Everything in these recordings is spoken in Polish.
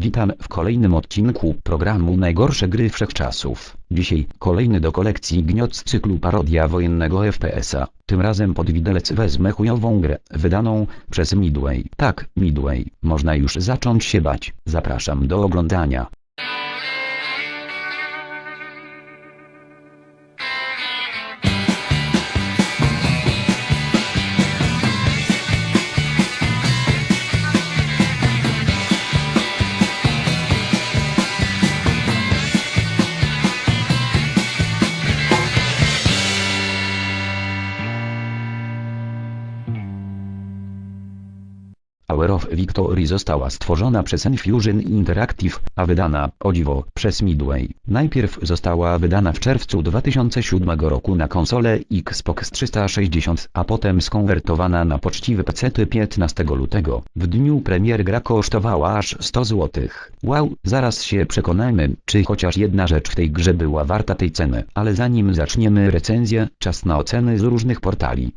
Witam w kolejnym odcinku programu Najgorsze gry wszechczasów. Dzisiaj kolejny do kolekcji gniot z cyklu parodia wojennego FPS-a. Tym razem pod widelec wezmę chujową grę, wydaną przez Midway. Tak, Midway, można już zacząć się bać. Zapraszam do oglądania. Victory została stworzona przez Enfusion Interactive, a wydana, o dziwo, przez Midway. Najpierw została wydana w czerwcu 2007 roku na konsolę Xbox 360, a potem skonwertowana na poczciwy PC 15 lutego. W dniu premier gra kosztowała aż 100 zł. Wow, zaraz się przekonamy, czy chociaż jedna rzecz w tej grze była warta tej ceny. Ale zanim zaczniemy recenzję, czas na oceny z różnych portali.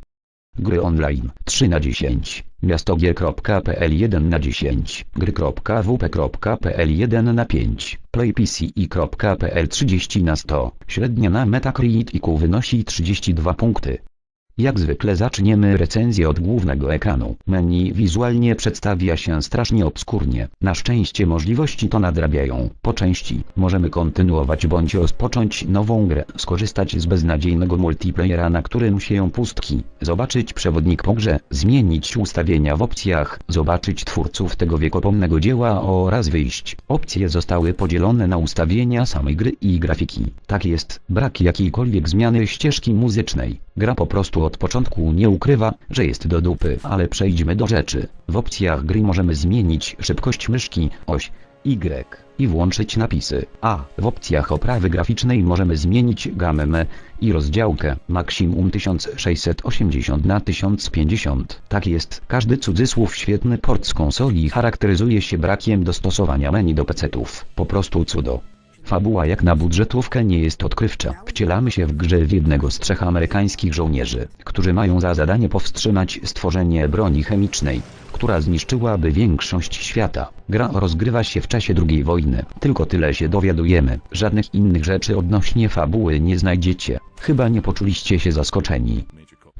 Gry online 3 na 10. Miastogier.pl 1 na 10. Gry.wp.pl 1 na 5. Playpce.pl 30 na 100. Średnia na Metacriticu wynosi 32 punkty. Jak zwykle zaczniemy recenzję od głównego ekranu. Menu wizualnie przedstawia się strasznie obskurnie. Na szczęście możliwości to nadrabiają. Po części możemy kontynuować bądź rozpocząć nową grę, skorzystać z beznadziejnego multiplayera na którym sieją pustki, zobaczyć przewodnik po grze, zmienić ustawienia w opcjach, zobaczyć twórców tego wiekopomnego dzieła oraz wyjść. Opcje zostały podzielone na ustawienia samej gry i grafiki. Tak jest, brak jakiejkolwiek zmiany ścieżki muzycznej. Gra po prostu od początku nie ukrywa, że jest do dupy, ale przejdźmy do rzeczy. W opcjach gry możemy zmienić szybkość myszki, oś Y i włączyć napisy. A w opcjach oprawy graficznej możemy zmienić gamę i rozdziałkę maksimum 1680 na 1050. Tak jest, każdy cudzysłów świetny port z konsoli charakteryzuje się brakiem dostosowania menu do pecetów. Po prostu cudo. Fabuła jak na budżetówkę nie jest odkrywcza. Wcielamy się w grze w jednego z trzech amerykańskich żołnierzy, którzy mają za zadanie powstrzymać stworzenie broni chemicznej, która zniszczyłaby większość świata. Gra rozgrywa się w czasie II wojny. Tylko tyle się dowiadujemy. Żadnych innych rzeczy odnośnie fabuły nie znajdziecie. Chyba nie poczuliście się zaskoczeni.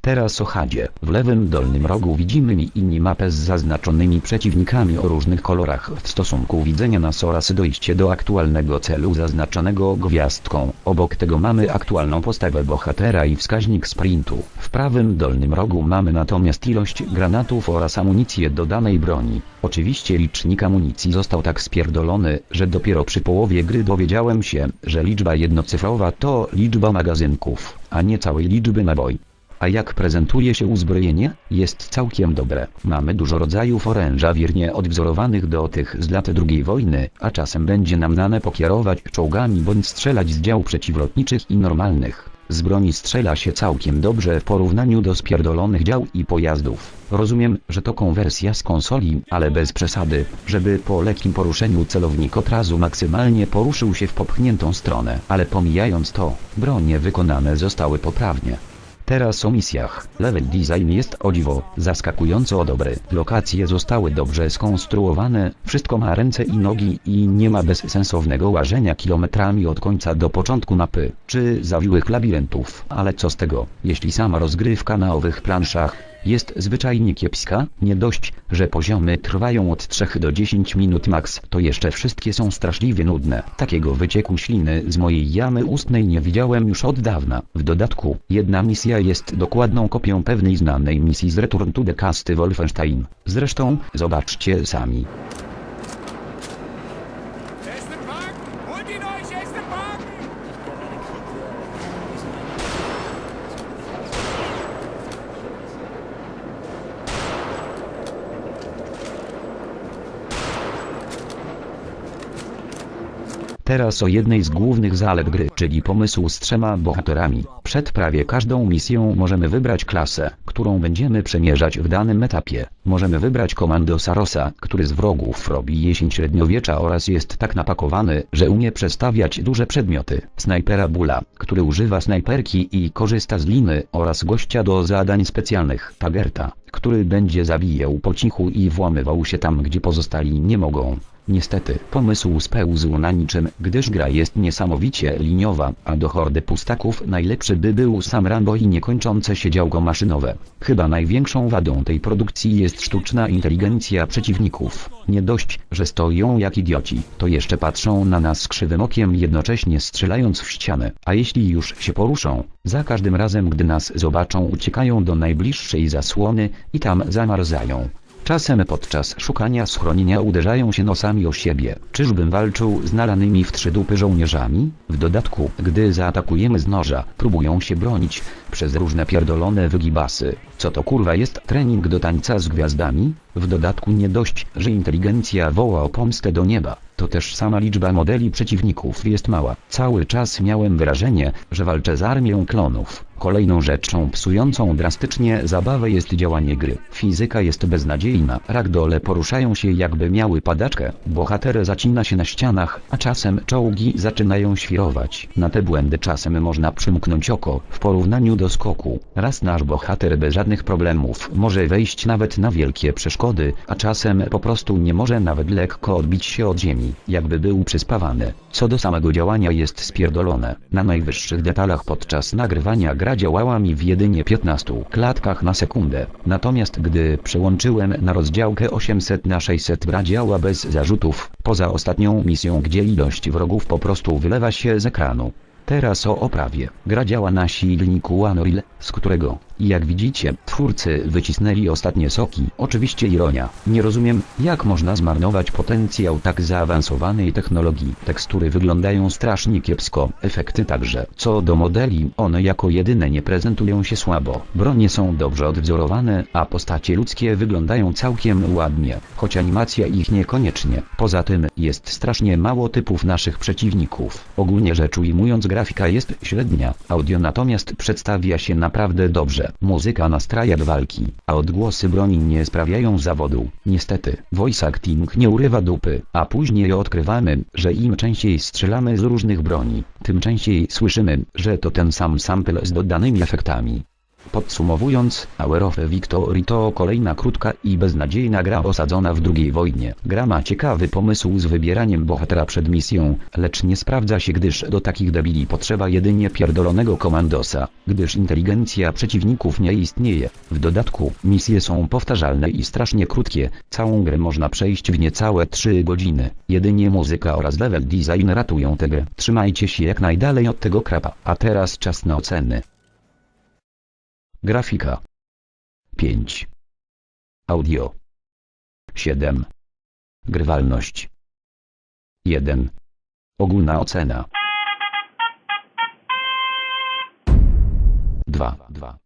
Teraz o chadzie. W lewym dolnym rogu widzimy mini mapę z zaznaczonymi przeciwnikami o różnych kolorach w stosunku widzenia nas oraz dojście do aktualnego celu zaznaczonego gwiazdką. Obok tego mamy aktualną postawę bohatera i wskaźnik sprintu. W prawym dolnym rogu mamy natomiast ilość granatów oraz amunicję do danej broni. Oczywiście licznik amunicji został tak spierdolony, że dopiero przy połowie gry dowiedziałem się, że liczba jednocyfrowa to liczba magazynków, a nie całej liczby naboi. A jak prezentuje się uzbrojenie? Jest całkiem dobre. Mamy dużo rodzajów oręża wiernie odwzorowanych do tych z lat II wojny, a czasem będzie nam dane pokierować czołgami bądź strzelać z dział przeciwlotniczych i normalnych. Z broni strzela się całkiem dobrze w porównaniu do spierdolonych dział i pojazdów. Rozumiem, że to konwersja z konsoli, ale bez przesady, żeby po lekkim poruszeniu celownik od razu maksymalnie poruszył się w popchniętą stronę. Ale pomijając to, bronie wykonane zostały poprawnie. Teraz o misjach. Level design jest o dziwo, zaskakująco dobry. Lokacje zostały dobrze skonstruowane, wszystko ma ręce i nogi i nie ma bezsensownego łażenia kilometrami od końca do początku mapy, czy zawiłych labiryntów. Ale co z tego, jeśli sama rozgrywka na owych planszach jest zwyczajnie kiepska, nie dość, że poziomy trwają od 3 do 10 minut max, to jeszcze wszystkie są straszliwie nudne. Takiego wycieku śliny z mojej jamy ustnej nie widziałem już od dawna. W dodatku, jedna misja jest dokładną kopią pewnej znanej misji z Return to the Castle Wolfenstein. Zresztą, zobaczcie sami. Teraz o jednej z głównych zalet gry, czyli pomysłu z trzema bohaterami. Przed prawie każdą misją możemy wybrać klasę, którą będziemy przemierzać w danym etapie. Możemy wybrać komando Sarosa, który z wrogów robi jesień średniowiecza oraz jest tak napakowany, że umie przestawiać duże przedmioty. Snajpera Bula, który używa snajperki i korzysta z liny oraz gościa do zadań specjalnych. Tagerta, który będzie zabijał po cichu i włamywał się tam gdzie pozostali nie mogą. Niestety, pomysł spełzł na niczym, gdyż gra jest niesamowicie liniowa, a do hordy pustaków najlepszy by był sam Rambo i niekończące się działko maszynowe. Chyba największą wadą tej produkcji jest sztuczna inteligencja przeciwników. Nie dość, że stoją jak idioci, to jeszcze patrzą na nas krzywym okiem jednocześnie strzelając w ścianę, a jeśli już się poruszą, za każdym razem gdy nas zobaczą uciekają do najbliższej zasłony i tam zamarzają. Czasem podczas szukania schronienia uderzają się nosami o siebie. Czyżbym walczył z nalanymi w trzy dupy żołnierzami? W dodatku, gdy zaatakujemy z noża, próbują się bronić przez różne pierdolone wygibasy. Co to kurwa jest trening do tańca z gwiazdami? W dodatku nie dość, że inteligencja woła o pomstę do nieba, to też sama liczba modeli przeciwników jest mała. Cały czas miałem wrażenie, że walczę z armią klonów. Kolejną rzeczą psującą drastycznie zabawę jest działanie gry. Fizyka jest beznadziejna, ragdole poruszają się jakby miały padaczkę, bohater zacina się na ścianach, a czasem czołgi zaczynają świrować. Na te błędy czasem można przymknąć oko, w porównaniu do skoku. Raz nasz bohater bez żadnych problemów może wejść nawet na wielkie przeszkody, a czasem po prostu nie może nawet lekko odbić się od ziemi, jakby był przyspawany. Co do samego działania jest spierdolone. Na najwyższych detalach podczas nagrywania gra działała mi w jedynie 15 klatkach na sekundę. Natomiast gdy przełączyłem na rozdziałkę 800 na 600 gra działa bez zarzutów, poza ostatnią misją gdzie ilość wrogów po prostu wylewa się z ekranu. Teraz o oprawie. Gra działa na silniku Unreal, z którego, jak widzicie, twórcy wycisnęli ostatnie soki. Oczywiście ironia. Nie rozumiem, jak można zmarnować potencjał tak zaawansowanej technologii. Tekstury wyglądają strasznie kiepsko, efekty także. Co do modeli, one jako jedyne nie prezentują się słabo. Bronie są dobrze odwzorowane, a postacie ludzkie wyglądają całkiem ładnie, choć animacja ich niekoniecznie. Poza tym, jest strasznie mało typów naszych przeciwników. Ogólnie rzecz ujmując grafika jest średnia, audio natomiast przedstawia się naprawdę dobrze. Muzyka nastraja do walki, a odgłosy broni nie sprawiają zawodu. Niestety, voice acting nie urywa dupy, a później odkrywamy, że im częściej strzelamy z różnych broni, tym częściej słyszymy, że to ten sam sample z dodanymi efektami. Podsumowując, Hour of Victory to kolejna krótka i beznadziejna gra osadzona w II wojnie. Gra ma ciekawy pomysł z wybieraniem bohatera przed misją, lecz nie sprawdza się gdyż do takich debili potrzeba jedynie pierdolonego komandosa, gdyż inteligencja przeciwników nie istnieje. W dodatku, misje są powtarzalne i strasznie krótkie, całą grę można przejść w niecałe 3 godziny. Jedynie muzyka oraz level design ratują tę grę. Trzymajcie się jak najdalej od tego krapa. A teraz czas na oceny. Grafika. 5 Audio. 7 Grywalność. 1 Ogólna ocena. 2 2